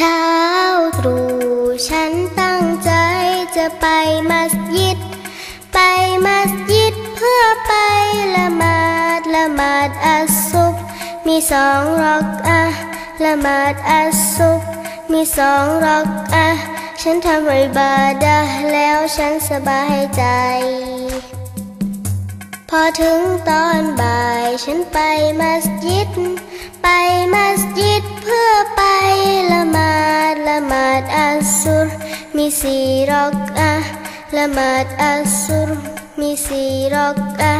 เช้าตรู่ฉันตั้งใจจะไปมัสยิด ไปมัสยิดเพื่อไปละหมาดละหมาดอัสซุบมีสองรอกอะละหมาดอัสซุบมีสองรอกอะฉันทำอิบาดะแล้วฉันสบายใจ พอถึงตอนบ่ายฉันไปมัสยิด ไปมัสยิด สี่รอกอะละหมาดอัสซุรมีสี่รอกอะ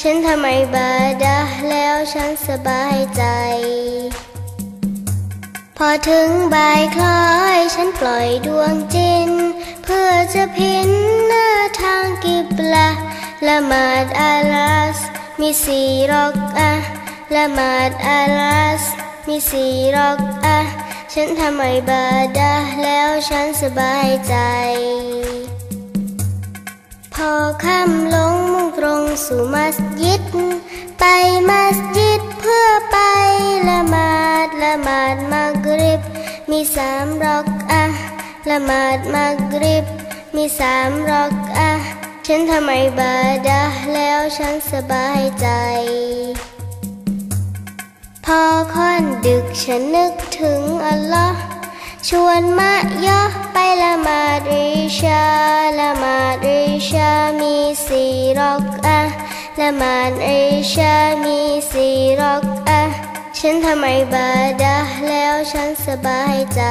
ฉันทำอิบาดะแล้วฉันสบายใจ พอถึงบ่ายคล้อยฉันปล่อยดวงจิน เพื่อจะพินหน้าทางกิบละละหมาดอาลัสมีสี่รอกอะละหมาดอาลัสมีสี่รอกอะ ฉันทำอิบาดะแล้วฉันสบายใจ พอค่ำลงมุ่งตรงสู่มัสยิด ไปมัสยิดเพื่อไปละหมาดละหมาดมักริบ มีสามรอกอะละหมาดมักริบ มีสามรอกอะฉันทำอิบาดะแล้วฉันสบายใจ พอค่อนดึกฉันนึกถึงอัลลอฮ์ชวนมะยะไปละมาดอิชาละมาดอิชามีสี่รอกอะละมาดอิชามีสี่รอกอะฉันทำอิบาดะแล้วฉันสบายใจ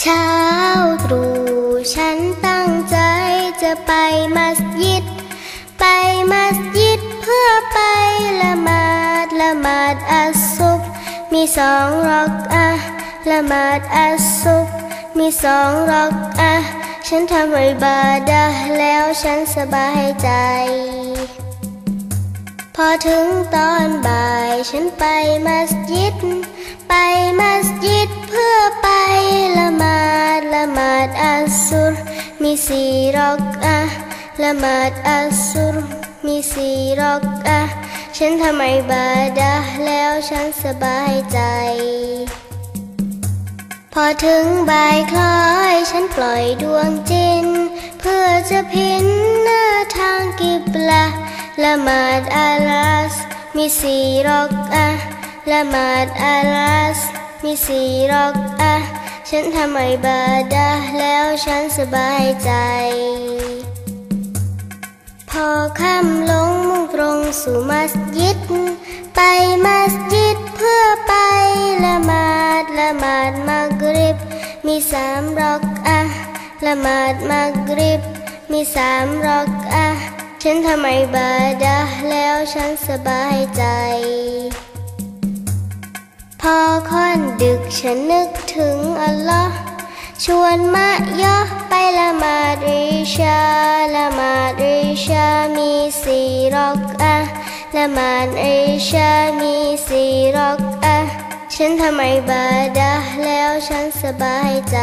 เช้าตรู่ฉันตั้งใจจะไปมัสยิด ไปมัสยิด ละหมาดละหมาดอัสซุบมีสองรอกอะละหมาดอัสซุบมีสองรอกอะฉันทำอิบาดะแล้วฉันสบายใจ พอถึงตอนบ่ายฉันไปมัสยิด ไปมัสยิดเพื่อไปละหมาดละหมาดอัสซุรมีสี่รอกอะละหมาดอัสซุรมีสี่รอกอะ ฉันทำอิบาดะแล้วฉันสบายใจ พอถึงบ่ายคล้อยฉันปล่อยดวงจิน เพื่อจะพินหน้าทางกิบละละหมาดอาลัส มีสี่รอกอะละหมาดอาลัส มีสี่รอกอะฉันทำอิบาดะแล้วฉันสบายใจ พอค่ำลงมุ่งตรง สู่มัสยิด ไปมัสยิดเพื่อไปละหมาดละหมาดมักริบ มีสามรอกอะละหมาดมักริบ มีสามรอกอะฉันทำอิบาดะแล้วฉันสบายใจ พอค่อนดึกฉันนึกถึงอัลลอฮ์ชวนมะยะไปละหมาดอิชา ละหมาดอิชา มีสี่รอกอะ ละหมาดอิชามีสี่รอกอะฉันทำไมบาดะแล้วฉันสบายใจ